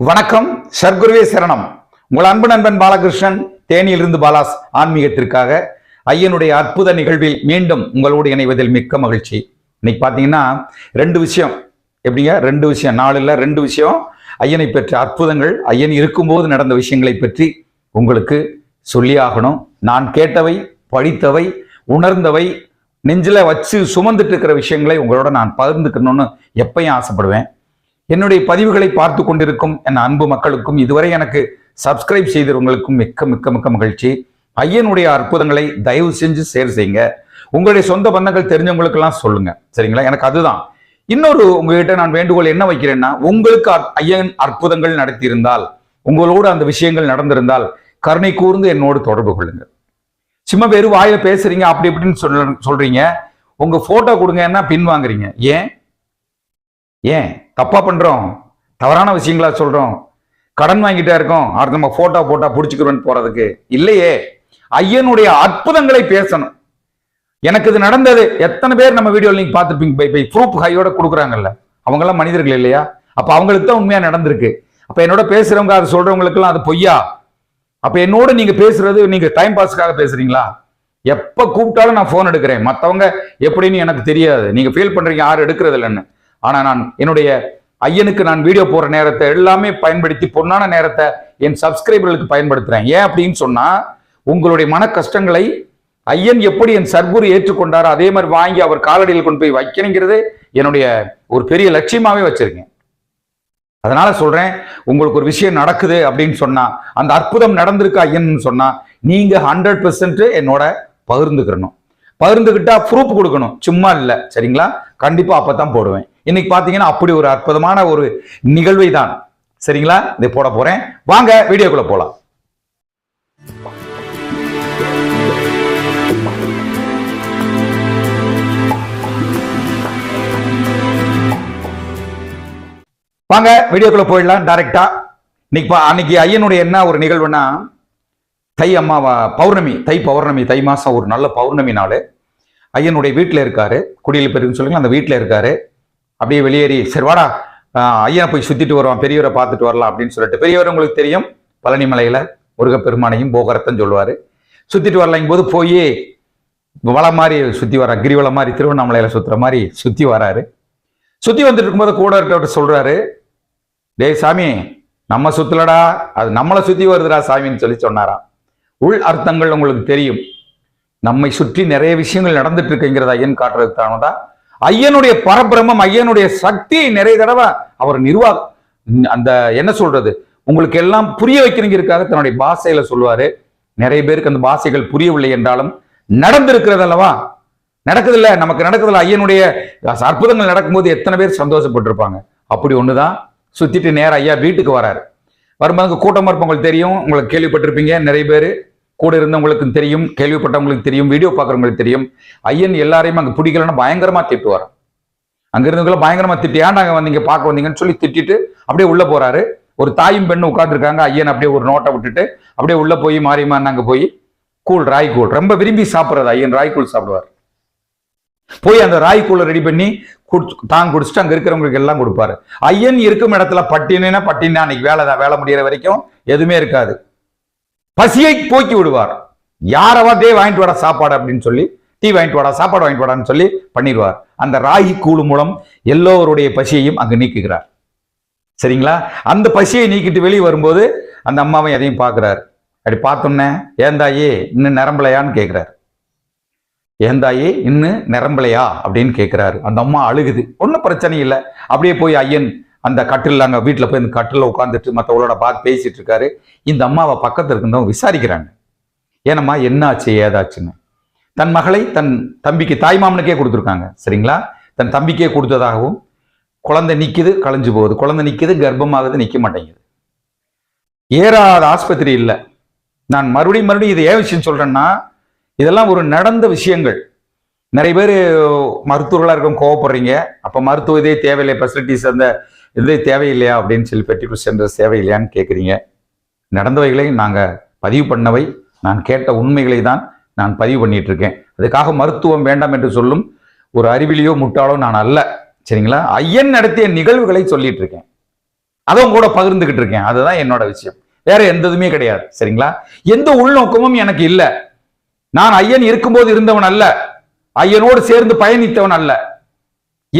வணக்கம் சர்க்குருவே சரணம். உங்கள் அன்பு நண்பன் பாலகிருஷ்ணன் தேனியிலிருந்து பாலாஸ் ஆன்மீகத்திற்காக ஐயனுடைய அற்புத நிகழ்வில் மீண்டும் உங்களோடு இணைவதில் மிக்க மகிழ்ச்சி. இன்னைக்கு பார்த்தீங்கன்னா ரெண்டு விஷயம். எப்படிங்க? ரெண்டு விஷயம். நாளில் ரெண்டு விஷயம். ஐயனை பெற்ற அற்புதங்கள் ஐயன் இருக்கும்போது நடந்த விஷயங்களை பற்றி உங்களுக்கு சொல்லி ஆகணும். நான் கேட்டவை படித்தவை உணர்ந்தவை நெஞ்சில் வச்சு சுமந்துட்டு இருக்கிற விஷயங்களை உங்களோட நான் பகிர்ந்துக்கணும்னு எப்பயும் ஆசைப்படுவேன். என்னுடைய பதிவுகளை பார்த்து கொண்டிருக்கும் என் அன்பு மக்களுக்கும் இதுவரை எனக்கு சப்ஸ்கிரைப் செய்தவங்களுக்கும் மிக்க மிக்க மிக்க மகிழ்ச்சி. ஐயனுடைய அற்புதங்களை தயவு செஞ்சு ஷேர் செய்யுங்க. உங்களுடைய சொந்த பந்தங்கள் தெரிஞ்சவங்களுக்கெல்லாம் சொல்லுங்க. சரிங்களா? எனக்கு அதுதான். இன்னொரு உங்ககிட்ட நான் வேண்டுகோள் என்ன வைக்கிறேன்னா உங்களுக்கு ஐயன் அற்புதங்கள் நடத்தியிருந்தால் உங்களோடு அந்த விஷயங்கள் நடந்திருந்தால் கருணை கூர்ந்து என்னோடு தொடர்பு கொள்ளுங்க சும்மா வெறும் வாயில பேசுறீங்க அப்படி இப்படின்னு சொல்ல சொல்றீங்க. உங்க போட்டோ கொடுங்கன்னா பின் வாங்குறீங்க ஏன்? ஏன்? தப்பாக பண்ணுறோம் தவறான விஷயங்களா சொல்கிறோம் கடன் வாங்கிட்டே இருக்கோம். அடுத்து நம்ம போட்டோ போட்டா பிடிச்சிக்கிறோன்னு போகிறதுக்கு இல்லையே. ஐயனுடைய அற்புதங்களை பேசணும். எனக்கு இது நடந்தது. எத்தனை பேர் நம்ம வீடியோ நீங்கள் பார்த்துருப்பீங்க? பை பை ப்ரூஃப் ஹையோட கொடுக்குறாங்கல்ல. அவங்களாம் மனிதர்கள் இல்லையா? அப்போ அவங்களுக்கு தான் உண்மையாக நடந்திருக்கு. அப்போ என்னோட பேசுகிறவங்க அது சொல்கிறவங்களுக்குலாம் அது பொய்யா? அப்போ என்னோட நீங்கள் பேசுறது நீங்கள் டைம் பாஸ்க்காக பேசுகிறீங்களா எப்போ கூப்பிட்டாலும் நான் ஃபோன் எடுக்கிறேன். மற்றவங்க எப்படின்னு எனக்கு தெரியாது. நீங்கள் ஃபீல் பண்ணுறீங்க யாரும் எடுக்கிறது இல்லைன்னு. ஆனா நான் என்னுடைய ஐயனுக்கு நான் வீடியோ போடுற நேரத்தை எல்லாமே பயன்படுத்தி பொன்னான நேரத்தை என் சப்ஸ்கிரைபர்களுக்கு பயன்படுத்துறேன். ஏன் அப்படின்னு சொன்னா உங்களுடைய மன கஷ்டங்களை ஐயன் எப்படி என் சர்க்குரு ஏற்றுக்கொண்டாரோ அதே மாதிரி வாங்கி அவர் காலடியில் கொண்டு போய் வைக்கணுங்கிறது என்னுடைய ஒரு பெரிய லட்சியமாவே வச்சிருக்கேன். அதனால சொல்றேன் உங்களுக்கு ஒரு விஷயம் நடக்குது அப்படின்னு சொன்னா அந்த அற்புதம் நடந்திருக்கு ஐயன் சொன்னா நீங்க ஹண்ட்ரட் பெர்சன்ட் என்னோட பகிர்ந்துக்கிறணும் பகிர்ந்துக்கிட்டா ப்ரூஃப் கொடுக்கணும். சும்மா இல்லை. சரிங்களா? கண்டிப்பா அப்பதான் போடுவேன். இன்னைக்கு பாத்தீங்கன்னா அப்படி ஒரு அற்புதமான ஒரு நிகழ்வை தான் சரிங்களா? இதை போட போறேன். வாங்க வீடியோக்குள்ள போலாம். வாங்க வீடியோக்குள்ள போயிடலாம் டைரக்டா இன்னைக்கு பா- அன்னைக்கு ஐயனுடைய என்ன ஒரு நிகழ்வுனா தை அம்மாவா பௌர்ணமி தை பௌர்ணமி தை மாசம் ஒரு நல்ல பௌர்ணமி நாள். ஐயனுடைய வீட்டில் இருக்காரு. குடியில் பெருன்னு சொல்லுங்க அந்த வீட்டில் இருக்காரு. அப்படியே வெளியேறி சரி வாடா போய் சுத்திட்டு வருவான் பெரியவரை பார்த்துட்டு வரலாம் அப்படின்னு சொல்லிட்டு. பெரியவர் உங்களுக்கு தெரியும் பழனி மலையில முருகப்பெருமானையும் போகரத்தன் சொல்லுவார். சுத்திட்டு வரலங்கும் போது போய் வளம் மாதிரி சுத்தி வர கிரிவலம் மாதிரி திருவண்ணாமலையில சுத்துற மாதிரி சுத்தி வராரு. சுத்தி வந்துட்டு இருக்கும்போது கூட இருக்கவர் சொல்றாரு டேய் சாமி நம்ம சுத்தலடா அது நம்மளை சுத்தி வருதுடா சாமின்னு சொல்லி சொன்னாராம். உள் அர்த்தங்கள் உங்களுக்கு தெரியும். நம்மை சுற்றி நிறைய விஷயங்கள் நடந்துட்டு இருக்குங்கிறத ஐயன் காட்டுறதுக்கு தானதா ஐயனுடைய பரபிரமம் ஐயனுடைய சக்தி நிறைய தடவை அவர் நிர்வாக அந்த என்ன சொல்றது? உங்களுக்கு எல்லாம் புரிய வைக்கிறீங்கிறதுக்காக தன்னுடைய பாஷையில சொல்லுவாரு. நிறைய பேருக்கு அந்த பாஷைகள் புரியவில்லை என்றாலும் நடந்திருக்கிறது அல்லவா? நடக்குதுல்ல நமக்கு நடக்குதுல்ல. ஐயனுடைய அற்புதங்கள் நடக்கும்போது எத்தனை பேர் சந்தோஷப்பட்டிருப்பாங்க? அப்படி ஒண்ணுதான். சுத்திட்டு நேரம் ஐயா வீட்டுக்கு வராரு. வரும்போது கூட்டமாக கூட்டமா இருப்பவங்களுக்கு தெரியும். உங்களுக்கு கேள்விப்பட்டிருப்பீங்க. நிறைய பேர் கூட இருந்தவங்களுக்கு தெரியும் கேள்விப்பட்டவங்களுக்கு தெரியும் வீடியோ பார்க்குறவங்களுக்கு தெரியும். ஐயன் எல்லாரையும் அங்கே பிடிக்கலன்னா பயங்கரமாக திட்டுவார் அங்கே இருந்தவங்கள பயங்கரமாக திட்டி ஏன்டா அங்க வந்தீங்க? பார்க்க வந்தீங்கன்னு சொல்லி திட்டிட்டு அப்படியே உள்ளே போகிறாரு ஒரு தாயும் பெண்ணும் உட்காந்துருக்காங்க ஐயன் அப்படியே ஒரு நோட்டை விட்டுட்டு அப்படியே உள்ளே போய் மாரியம்மான் நாங்கள் போய் கூழ் ராய்கூழ் ரொம்ப விரும்பி சாப்பிட்றது ஐயன் ராய்கூழ் சாப்பிடுவார். போய் அந்த ராய்கூழை ரெடி பண்ணி குடிச்சு தான் குடிச்சிட்டு அங்கே இருக்கிறவங்களுக்கு எல்லாம் கொடுப்பாரு. ஐயன் இருக்கும் இடத்துல பட்டினா பட்டினா அன்னைக்கு வேலை தான் வேலை முடிகிற வரைக்கும் எதுவுமே இருக்காது. பசியை போக்கி விடுவார். யாரவா தே வாங்கிட்டு வாடா சாப்பாடு அப்படின்னு சொல்லி டீ வாங்கிட்டு வாடா சாப்பாடு வாங்கிட்டு வாடான்னு சொல்லி பண்ணிடுவார். அந்த ராகி கூழு மூலம் எல்லோருடைய பசியையும் அங்கு நீக்குகிறார். சரிங்களா? அந்த பசியை நீக்கிட்டு வெளியே வரும்போது அந்த அம்மாவை அதையும் பார்க்குறாரு. அப்படி பார்த்தோன்னே ஏந்தாயே இன்னும் நிரம்பலையான்னு கேட்குறாரு. ஏந்தாயே இன்னும் நிரம்பலையா? அப்படின்னு கேட்குறாரு. அந்த அம்மா அழுகுது. ஒன்றும் பிரச்சனை இல்லை. அப்படியே போய் ஐயன் அந்த கட்டில் அங்கே வீட்டில் போய் இந்த கட்டில் உட்காந்துட்டு மற்றவங்களோட பார்த்து பேசிட்டு இருக்காரு. இந்த அம்மாவை பக்கத்தில் இருந்தவங்க விசாரிக்கிறாங்க. ஏனம்மா என்னாச்சு ஏதாச்சுன்னு. தன் மகளை தன் தம்பிக்கு தாய் மாமனுக்கே கொடுத்துருக்காங்க. சரிங்களா? தன் தம்பிக்கே கொடுத்ததாகவும் குழந்தை நிற்கிது களைஞ்சு போகுது. குழந்தை நிற்கிது கர்ப்பமாகுது நிற்க மாட்டேங்குது. ஏறாத ஆஸ்பத்திரி இல்லை. நான் மறுபடியும் மறுபடியும் இது ஏன் விஷயம் சொல்றேன்னா இதெல்லாம் ஒரு நடந்த விஷயங்கள். நிறைய பேர் மருத்துவர்களாக இருக்கும் கோவப்படுறீங்க. அப்போ மருத்துவ இதே தேவையில்லை ஃபெசிலிட்டிஸ் அந்த இதே தேவையில்லையா அப்படின்னு சொல்லி பெட்டிகுலர் சென்டர்ஸ் தேவையில்லையான்னு கேட்குறீங்க நடந்தவைகளை நாங்கள் பதிவு பண்ணவை நான் கேட்ட உண்மைகளை தான் நான் பதிவு பண்ணிட்டு இருக்கேன். அதுக்காக மருத்துவம் வேண்டாம் என்று சொல்லும் ஒரு அறிவிலியோ முட்டாளோ நான் அல்ல. சரிங்களா? ஐயன் நடத்திய நிகழ்வுகளை சொல்லிட்டு இருக்கேன். அதுவும் கூட பகிர்ந்துகிட்டு இருக்கேன். அதுதான் என்னோட விஷயம். வேற எந்த இதுவுமே கிடையாது. சரிங்களா? எந்த உள்நோக்கமும் எனக்கு இல்லை. நான் ஐயன் இருக்கும்போது இருந்தவன் அல்ல. ஐயனோடு சேர்ந்து பயணித்தவன் அல்ல.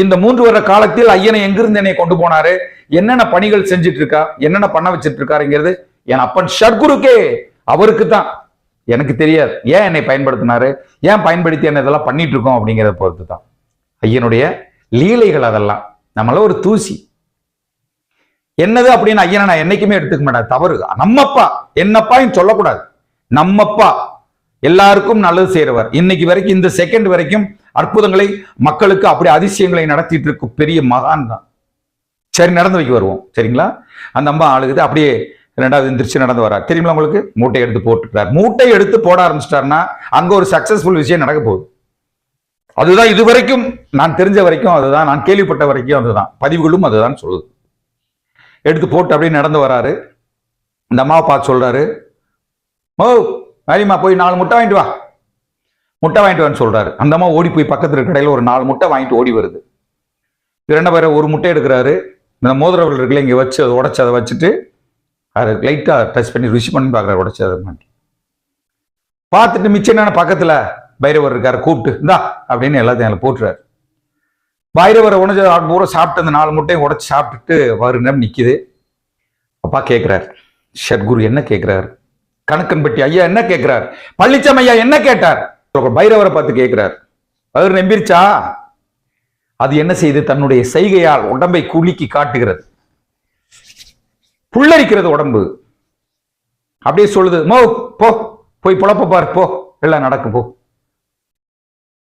இந்த மூன்று வருட காலத்தில் ஐயனை எங்கிருந்து என்னை கொண்டு போனாரு? என்னென்ன பணிகள் செஞ்சுட்டு இருக்கா என்னென்ன பண்ண வச்சிட்டு இருக்காருங்கிறது என் அப்பன் ஷர்குருக்கே அவருக்கு தான் எனக்கு தெரியாது. ஏன் என்னை பயன்படுத்தினாரு? ஏன் பயன்படுத்தி என்ன இதெல்லாம் பண்ணிட்டு இருக்கோம் அப்படிங்கிறத பொறுத்து தான் ஐயனுடைய லீலைகள் அதெல்லாம். நம்மள ஒரு தூசி. என்னது அப்படின்னு ஐயனை நான் என்னைக்குமே எடுத்துக்க மாட்டேன். தவறு. நம்மப்பா. என்னப்பாயும் சொல்லக்கூடாது. நம்மப்பா. எல்லாருக்கும் நல்லது செய்யறவர் இன்னைக்கு வரைக்கும் இந்த செகண்ட் வரைக்கும் அற்புதங்களை மக்களுக்கு அப்படி அதிசயங்களை நடத்திட்டு இருக்கும் பெரிய மகான் தான் சரி நடந்து வைக்க வருவோம் சரிங்களா அந்த அம்மா ஆளுகுது அப்படியே ரெண்டாவது எந்திரிச்சு நடந்து வரார் தெரியுமா உங்களுக்கு மூட்டை எடுத்து போட்டுக்கிறார் மூட்டை எடுத்து போட ஆரம்பிச்சிட்டாருன்னா அங்க ஒரு சக்சஸ்ஃபுல் விஷயம் நடக்க போகுது அதுதான் இது வரைக்கும் நான் தெரிஞ்ச வரைக்கும் அதுதான் நான் கேள்விப்பட்ட வரைக்கும் அதுதான் பதிவுகளும் அதுதான் சொல்லுது எடுத்து போட்டு அப்படியே நடந்து வராரு இந்த அம்மாவை பார்த்து சொல்றாரு ஓ மாரியம்மா போய் நாலு முட்டை வாங்கிட்டு வா முட்டை வாங்கிட்டு வந்து சொல்றாரு. அந்த அம்மா ஓடி போய் பக்கத்தில் இருக்க கடையில் ஒரு நாலு முட்டை வாங்கிட்டு ஓடி வருது. இவர் பேரை ஒரு முட்டை எடுக்கிறாரு. இந்த மோதிரவில் இருக்குல்ல இங்கே வச்சு அதை உடச்சி அதை வச்சுட்டு அதை லைட்டாக டச் பண்ணி ருசி பண்ணி பார்க்குறாரு உடச்சி அதை மாட்டி பார்த்துட்டு மிச்சம் என்னென்ன பக்கத்தில் பைரவர் இருக்கார் கூப்பிட்டு இந்தா அப்படின்னு எல்லாத்தையும் அதில் போட்டுறாரு. பைரவரை உணஞ்ச பூரா சாப்பிட்டு அந்த நாலு முட்டையும் உடச்சி சாப்பிட்டுட்டு வரு நிற்கிது அப்பா கேட்குறாரு ஷட்குரு என்ன கேட்குறாரு கணக்கன்பட்டி ஐயா என்ன கேட்குறாரு பழனிச்சாமி ஐயா என்ன கேட்டார்? பைரவரை பார்த்து கேட்கிறார் அவர் நம்பிருச்சா? அது என்ன செய்து தன்னுடைய செய்கையால் உடம்பை குலுக்கி காட்டுகிறது. புள்ளரிக்கிறது உடம்பு. அப்படியே சொல்லுது மோ போ போய் புழப்ப பார் போ எல்லாம் நடக்கும் போ.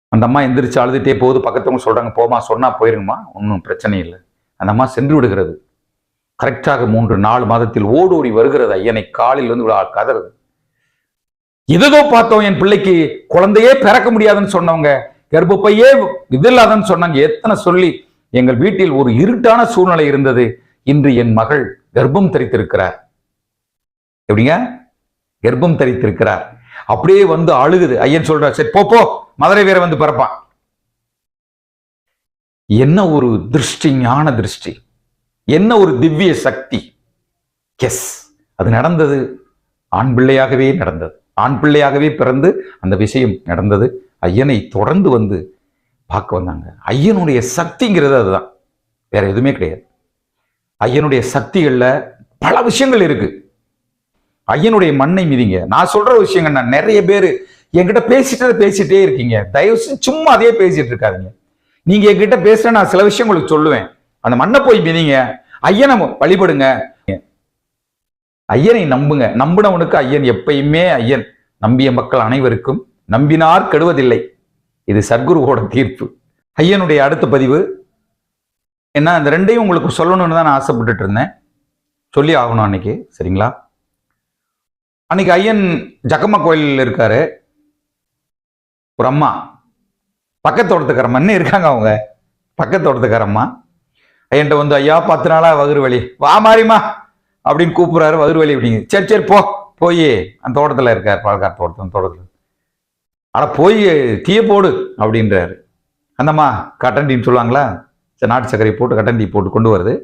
அந்த அம்மா எந்திரிச்சு அழுதுட்டே போகுது. பக்கத்தவங்க சொல்றாங்க போமா சொன்னா போயிருங்கம்மா ஒன்றும் பிரச்சனை இல்லை. அந்த அம்மா சென்று விடுகிறது. கரெக்டாக மூன்று நாலு மாதத்தில் ஓடோடி வருகிறது ஐயனை காலில் வந்து விழா கதறது. எதோ பார்த்தோம் என் பிள்ளைக்கு குழந்தையே பிறக்க முடியாதுன்னு சொன்னவங்க கர்ப்பப்பையே இது இல்லாதன்னு சொன்னாங்க. எத்தனை சொல்லி எங்கள் வீட்டில் ஒரு இருட்டான சூழ்நிலை இருந்தது. இன்று என் மகள் கர்ப்பம் தரித்திருக்கிறார். எப்படிங்க? கர்ப்பம் தரித்திருக்கிறார். அப்படியே வந்து அழுகுது. ஐயன் சொல்றா சரி போப்போ மதுரை வீர வந்து பிறப்பான். என்ன ஒரு திருஷ்டி ஞான திருஷ்டி. என்ன ஒரு திவ்ய சக்தி. எஸ் அது நடந்தது. ஆண் பிள்ளையாகவே நடந்தது. ஆண் பிள்ளையாகவே பிறந்து அந்த விஷயம் நடந்தது. ஐயனை தொடர்ந்து வந்து பார்க்க வந்தாங்க. ஐயனுடைய சக்திங்கிறது அதுதான். வேற எதுவுமே கிடையாது. ஐயனுடைய சக்திகளில் பல விஷயங்கள் இருக்கு. ஐயனுடைய மண்ணை மிதிங்க. நான் சொல்ற விஷயங்கள் நான் நிறைய பேர் என்கிட்ட பேசிட்டு பேசிட்டே இருக்கீங்க. தயவு செஞ்சு சும்மா அதே பேசிட்டு இருக்காதீங்க. நீங்க என்கிட்ட பேசுற நான் சில விஷயம் உங்களுக்கு சொல்லுவேன். அந்த மண்ணை போய் மிதிங்க. ஐயனை வழிபடுங்க. ஐயனை நம்புங்க. நம்பினவனுக்கு ஐயன் எப்பயுமே ஐயன். நம்பிய மக்கள் அனைவருக்கும் நம்பினார் கெடுவதில்லை. இது சத்குருவோட தீர்ப்பு. ஐயனுடைய அடுத்த பதிவு என்ன அந்த ரெண்டையும் உங்களுக்கு சொல்லணும்னு தான் நான் ஆசைப்பட்டுட்டு இருந்தேன். சொல்லி ஆகணும் அன்னைக்கு சரிங்களா? அன்னைக்கு ஐயன் ஜக்கம்மா கோயிலில் இருக்காரு. ஒரு அம்மா. பக்கத்தோட்டத்துக்காரம்மா இருக்காங்க அவங்க? பக்கத்தோட்டத்துக்காரம்மா ஐயன்ட்ட வந்து ஐயா பத்து நாளா வகுறு வழி வா மாறிமா அப்படின்னு கூப்பிடுறாரு வதிர்வலி அப்படிங்க. சரி சரி போ. போய் அந்த தோட்டத்தில் இருக்கார் பால்கார் தோட்டத்தில் தோட்டத்தில். ஆனால் போய் தீய போடு அப்படின்றாரு. அந்தம்மா கட்டண்டின்னு சொல்லுவாங்களா? சரி நாட்டு சர்க்கரை போட்டு கட்டண்டி போட்டு கொண்டு வருது.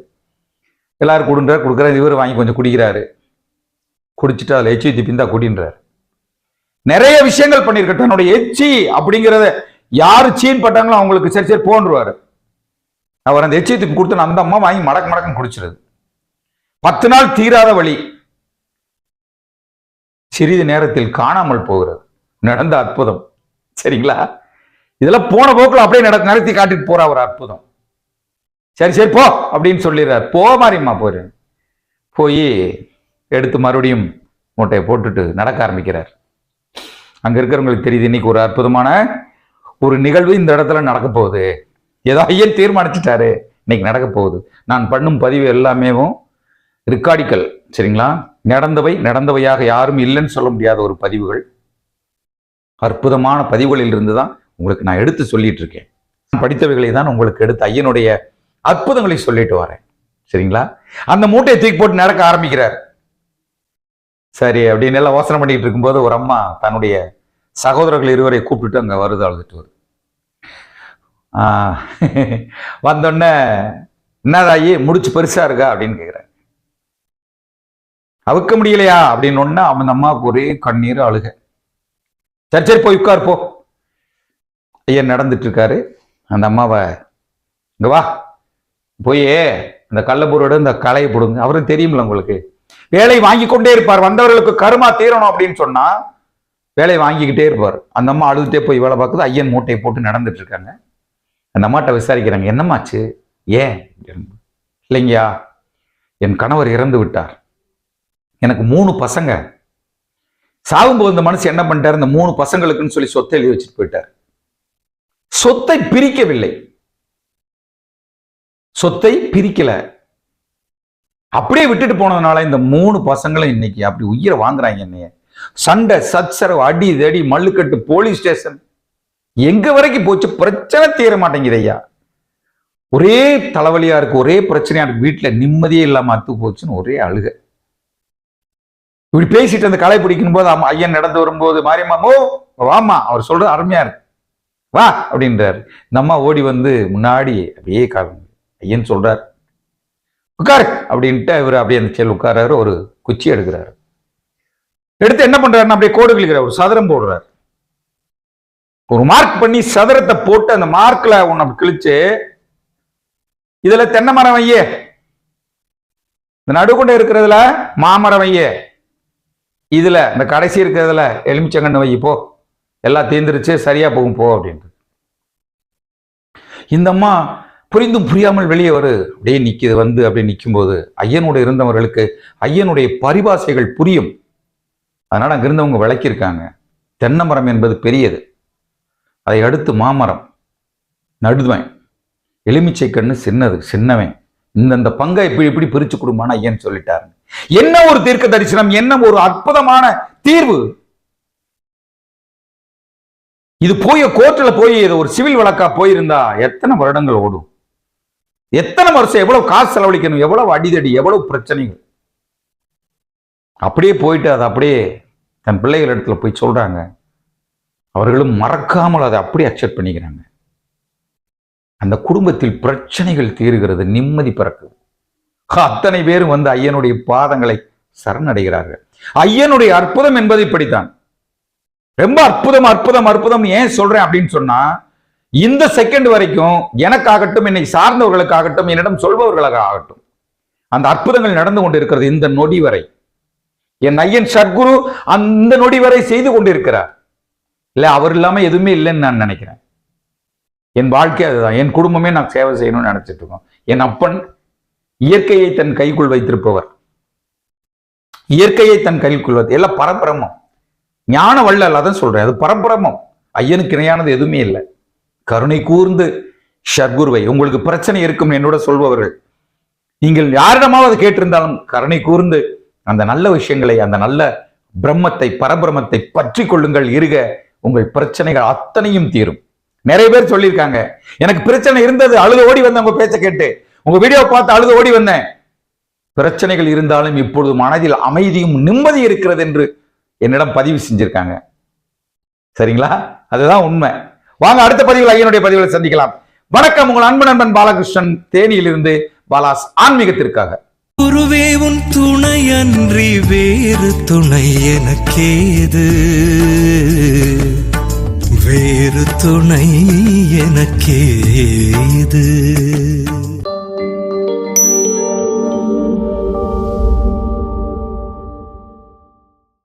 எல்லாரும் கொடுன்றார் கொடுக்குறாரு இவர் வாங்கி கொஞ்சம் குடிக்கிறாரு. குடிச்சிட்டு அதில் எச்சி திப்பிந்தா குடின்றார் நிறைய விஷயங்கள் பண்ணியிருக்க தன்னுடைய எச்சி அப்படிங்கிறத யார் சீன் பட்டாங்களோ அவங்களுக்கு சரி சரி போன்றுவாரு. அவர் அந்த எச்சி திப்பி கொடுத்து அந்த அம்மா வாங்கி மடக்கு மடக்கம் குடிச்சிருது. பத்து நாள் தீராத வழி. சிறிது நேரத்தில் காணாமல் போகிறது. நடந்த அற்புதம். சரிங்களா? இதெல்லாம் போன போக்குல அப்படியே நட நடத்தி காட்டிட்டு போற ஒரு அற்புதம். சரி சரி போ அப்படின்னு சொல்லிடுறார். போ மாறிம்மா போயிரு. போய் எடுத்து மறுபடியும் மூட்டையை போட்டுட்டு நடக்க ஆரம்பிக்கிறார். அங்க இருக்கிறவங்களுக்கு தெரியுது இன்னைக்கு ஒரு அற்புதமான ஒரு நிகழ்வு இந்த இடத்துல நடக்க போகுது. ஏதோ ஐயன் தீர்மானிச்சிட்டாரு. இன்னைக்கு நடக்க போகுது. நான் பண்ணும் பதிவு எல்லாமேவும் ரிக்கார்டிக்கல் சரிங்களா? நடந்தவை நடந்தவையாக யாரும் இல்லைன்னு சொல்ல முடியாத ஒரு பதிவுகள். அற்புதமான பதிவுகளில் இருந்து தான் உங்களுக்கு நான் எடுத்து சொல்லிட்டு இருக்கேன். படித்தவைகளை தான் உங்களுக்கு எடுத்து ஐயனுடைய அற்புதங்களை சொல்லிட்டு வரேன். சரிங்களா? அந்த மூட்டையை தூக்கி போட்டு நடக்க ஆரம்பிக்கிறார். சரி அப்படின்னு எல்லாம் யோசனை பண்ணிட்டு இருக்கும்போது ஒரு அம்மா தன்னுடைய சகோதரர்கள் இருவரை கூப்பிட்டுட்டு அங்கே வருது அழுதுட்டு வருது. வந்தோடனே என்னதாயி முடிச்சு பெருசா இருக்கா? அப்படின்னு கேட்குறேன் அவுக்க முடியலையா? அப்படின்னு ஒண்ணு அவன் அம்மாவுக்கு ஒரே கண்ணீர் அழுக. சரி சரி போய் உட்கார் போ. ஐயன் நடந்துட்டு இருக்காரு. அந்த அம்மாவை இங்க வா. போய் அந்த கள்ளப்பூரோட இந்த களையை போடுங்க. அவரும் தெரியும்ல உங்களுக்கு. வேலை வாங்கி கொண்டே இருப்பார். வந்தவர்களுக்கு கருமா தீரணும் அப்படின்னு சொன்னா வேலை வாங்கிக்கிட்டே இருப்பார். அந்த அம்மா அழுதுட்டே போய் வேலை பார்க்குது. ஐயன் மூட்டையை போட்டு நடந்துட்டு இருக்காங்க. அந்த அம்மாட்ட விசாரிக்கிறாங்க என்னம்மாச்சு? ஏன்? இல்லைங்கயா என் கணவர் இறந்து விட்டார். எனக்கு மூணு பசங்க. சாகும்போது இந்த மனசு என்ன பண்ணிட்டார்? இந்த மூணு பசங்களுக்குன்னு சொல்லி சொத்தை எழுதி வச்சுட்டு போயிட்டார். சொத்தை பிரிக்கவில்லை. சொத்தை பிரிக்கல. அப்படியே விட்டுட்டு போனதுனால இந்த மூணு பசங்களும் இன்னைக்கு அப்படி உயிரை வாங்குறாங்க என்னைய. சண்டை சச்சரவு அடி தடி மல்லுக்கட்டு போலீஸ் ஸ்டேஷன். எங்க வரைக்கும் போச்சு? பிரச்சனை தீர மாட்டேங்குது ஐயா. ஒரே தலைவலியா இருக்கு. ஒரே பிரச்சனையா இருக்கு. வீட்டுல நிம்மதியே இல்லாம அத்து போச்சுன்னு ஒரே அழுக. இப்படி பேசிட்டு அந்த களை பிடிக்கும் போது ஆமா ஐயன் நடந்து வரும்போது மாரியம்மா ஓ வாமா அவர் சொல்றது அருமையா இருக்கு வா அப்படின்றாரு. இந்த அம்மா ஓடி வந்து முன்னாடி அப்படியே காலம் ஐயன் சொல்றாரு. உட்காரு அப்படின்ட்டு இவர் அப்படியே அந்த செல் உட்காராரு ஒரு குச்சி எடுக்கிறாரு. எடுத்து என்ன பண்றாருன்னா அப்படியே கோடு கிழிக்கிறார். ஒரு சதுரம் போடுறாரு. ஒரு மார்க் பண்ணி சதுரத்தை போட்டு அந்த மார்க்ல ஒன்னு அப்படி கிழிச்சு இதுல தென்னை மரம் ஐயே இந்த நடுக்குண்ட இருக்கிறதுல மாமரம் ஐயே இதுல இந்த கடைசி இருக்கிறதுல எலுமிச்சங்கன்று வை போ. எல்லாம் தீர்ந்துருச்சு சரியா போகும் போ அப்படின்ட்டு. இந்த அம்மா புரிந்தும் புரியாமல் வெளியே வரு. அப்படியே நிற்கிது வந்து அப்படியே நிற்கும்போது ஐயனோட இருந்தவர்களுக்கு ஐயனுடைய பரிபாசைகள் புரியும். அதனால் அங்கே இருந்தவங்க விளக்கியிருக்காங்க. தென்னை மரம் என்பது பெரியது. அதை அடுத்து மாமரம். நடுவன் எலுமிச்சை கண்ணு சின்னது சின்னவன். இந்தந்த பங்கை இப்படி இப்படி பிரிச்சு கொடுமான்னு ஐயன் சொல்லிட்டாரு. என்ன ஒரு தீர்க்க தரிசனம்? என்ன ஒரு அற்புதமான தீர்வு? இது போய் கோர்ட்ல போய் இது ஒரு சிவில் வழக்கா போயிருந்தா எத்தனை வருடங்கள் ஓடும்? எத்தனை வருஷம் எவ்வளவு காசு செலவழிக்கணும்? எவ்வளவு அடிதடி எவ்வளவு பிரச்சனைகள்? அப்படியே போயிட்டு அதை அப்படியே தன் பிள்ளைகள் இடத்துல போய் சொல்றாங்க. அவர்களும் மறக்காமல் அதை அப்படியே அக்செப்ட் பண்ணிக்கிறாங்க. அந்த குடும்பத்தில் பிரச்சனைகள் தீருகிறது நிம்மதி பிறக்குது. அத்தனை பேரும் வந்து ஐயனுடைய பாதங்களை சரணடைகிறார்கள். ஐயனுடைய அற்புதம் என்பது இப்படித்தான். ரொம்ப அற்புதம் அற்புதம் அற்புதம் ஏன் சொல்றேன் அப்படின்னு சொன்னா இந்த செகண்ட் வரைக்கும் எனக்காகட்டும் என்னை சார்ந்தவர்களுக்காகட்டும் என்னிடம் சொல்பவர்களாக ஆகட்டும் அந்த அற்புதங்கள் நடந்து கொண்டு இருக்கிறது இந்த நொடி வரை. என் ஐயன் சத்குரு அந்த நொடி வரை செய்து கொண்டிருக்கிறார். இல்ல அவர் இல்லாம எதுவுமே இல்லைன்னு நான் நினைக்கிறேன். என் வாழ்க்கை அதுதான். என் குடும்பமே நான் சேவை செய்யணும்னு நினைச்சிட்டு இருக்கோம். என் அப்பன் இயற்கையை தன் கைக்குள் வைத்திருப்பவர். இயற்கையை தன் கைக்குள் வைத்து எல்லாம் பரபிரமம் ஞான வள்ளல் அதான் சொல்றேன் அது பரபிரமம் ஐயனுக்கு இணையானது எதுவுமே இல்லை. கருணை கூர்ந்து ஷர்குருவை உங்களுக்கு பிரச்சனை இருக்கும் என்னோட சொல்பவர்கள். நீங்கள் யாரிடமாவது கேட்டிருந்தாலும் கருணை கூர்ந்து அந்த நல்ல விஷயங்களை அந்த நல்ல பிரம்மத்தை பரபிரமத்தை பற்றி கொள்ளுங்கள் இருக. உங்கள் பிரச்சனைகள் அத்தனையும் தீரும். நிறைய பேர் சொல்லியிருக்காங்க. எனக்கு பிரச்சனை இருந்தது அழுது ஓடி வந்து அவங்க பேச்சை கேட்டு. உங்க வீடியோ பார்த்து அழுது ஓடி வந்தேன். பிரச்சனைகள் இருந்தாலும் இப்பொழுது மனதில் அமைதியும் நிம்மதி இருக்கிறது என்று என்னிடம் பதிவு செஞ்சிருக்காங்க. சரிங்களா? அதுதான் உண்மை. வாங்க அடுத்த பதிவில் ஐயனுடைய பதிவுகளை சந்திக்கலாம். வணக்கம் உங்கள் அன்பு நண்பன் பாலகிருஷ்ணன் தேனியிலிருந்து பாலாஸ் ஆன்மீகத்திற்காக. குருவே உன் துணையன்றி வேறு துணை எனக்கேது? வேறு துணை எனக்கேது?